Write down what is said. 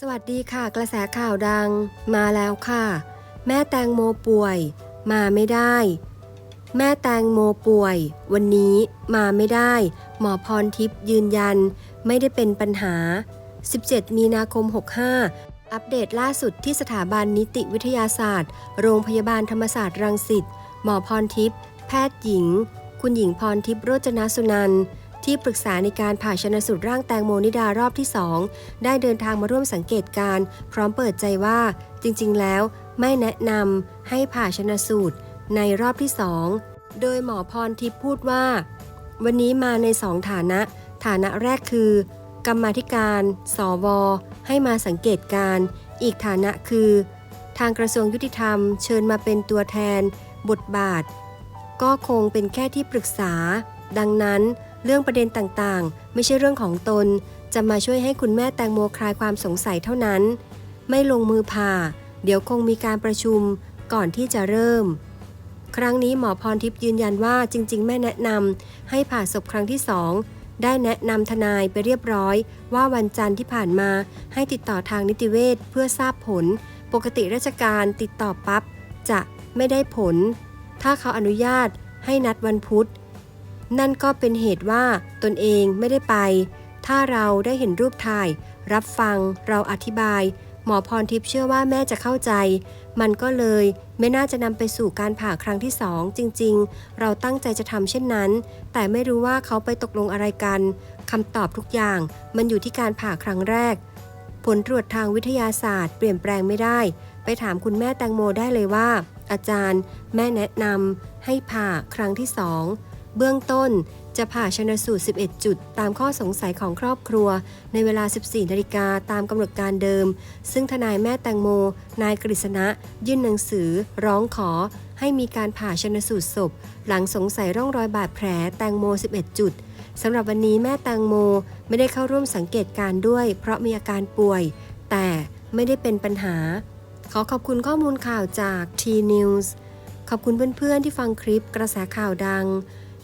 สวัสดีค่ะ กระแสข่าวดังมาแล้วค่ะ แม่แตงโมป่วย มาไม่ได้ แม่แตงโมป่วย วันนี้มาไม่ได้ หมอพรทิพย์ยืนยัน ไม่ได้เป็นปัญหา 17 มีนาคม 65 อัปเดตล่าสุดที่สถาบันนิติวิทยาศาสตร์ โรงพยาบาลธรรมศาสตร์รังสิตหมอพรทิพย์แพทย์หญิง คุณหญิงพรทิพย์โรจนสุนันท์ ที่ปรึกษาในการผ่าชนสูตรร่างแตงโมนิดารอบที่ 2 ได้เดินทางมาร่วมสังเกตการพร้อมเปิดใจว่า จริงๆ แล้วไม่แนะนำให้ผ่าชนสูตรในรอบที่ 2 โดยหมอพรทิพย์พูดว่า วันนี้มาในสองฐานะ ฐานะแรกคือ กรรมาธิการ สว ให้มาสังเกตการ อีกฐานะคือ ทางกระทรวงยุติธรรม เชิญมาเป็นตัวแทน บทบาท ก็คงเป็นแค่ที่ปรึกษา ดังนั้น เรื่องประเด็นต่างๆ ไม่ใช่เรื่องของตน จะมาช่วยให้คุณแม่แตงโมคลายความสงสัยเท่านั้น ไม่ลงมือผ่า เดี๋ยวคงมีการประชุมก่อนที่จะเริ่ม ครั้งนี้หมอพรทิพย์ยืนยันว่าจริง ๆ แม่แนะนำให้ผ่าศพครั้งที่สองได้แนะนำทนายไปเรียบร้อย ว่าวันจันทร์ที่ผ่านมาให้ติดต่อทางนิติเวชเพื่อทราบผล ปกติราชการติดต่อปั๊บจะไม่ได้ผล ถ้าเขาอนุญาตให้นัดวันพุธ นั่นก็เป็นเหตุว่าตนเองไม่ได้ไป ถ้าเราได้เห็นรูปถ่าย รับฟังเราอธิบาย หมอพรทิพย์เชื่อว่าแม่จะเข้าใจ มันก็เลยไม่น่าจะนำไปสู่การผ่าครั้งที่สองจริง ๆ เราตั้งใจจะทำเช่นนั้น แต่ไม่รู้ว่าเขาไปตกลงอะไรกันคำตอบทุกอย่าง มันอยู่ที่การผ่าครั้งแรก ผลตรวจทางวิทยาศาสตร์ เปลี่ยนแปลงไม่ได้ ไปถามคุณแม่แตงโมได้เลยว่า อาจารย์ แม่แนะนำให้ผ่าครั้งที่สอง เบื้องต้นจะผ่าชนสูตร 11 จุด ตามข้อสงสัยของครอบครัว ในเวลา 14 นาฬิกาตามกำหนดการเดิม ซึ่งทนายแม่แตงโม นายกฤษณะ ยื่นหนังสือ ร้องขอ ให้มีการผ่าชนสูตรศพ หลังสงสัยร่องรอยบาดแผลแตงโม 11 จุดสำหรับวันนี้แม่แตงโมไม่ได้เข้าร่วมสังเกตการ์ด้วย เพราะมีอาการป่วย แต่ไม่ได้เป็นปัญหา ขอขอบคุณข้อมูลข่าวจาก T News ขอบคุณเพื่อนๆที่ฟังคลิปกระแสข่าวดัง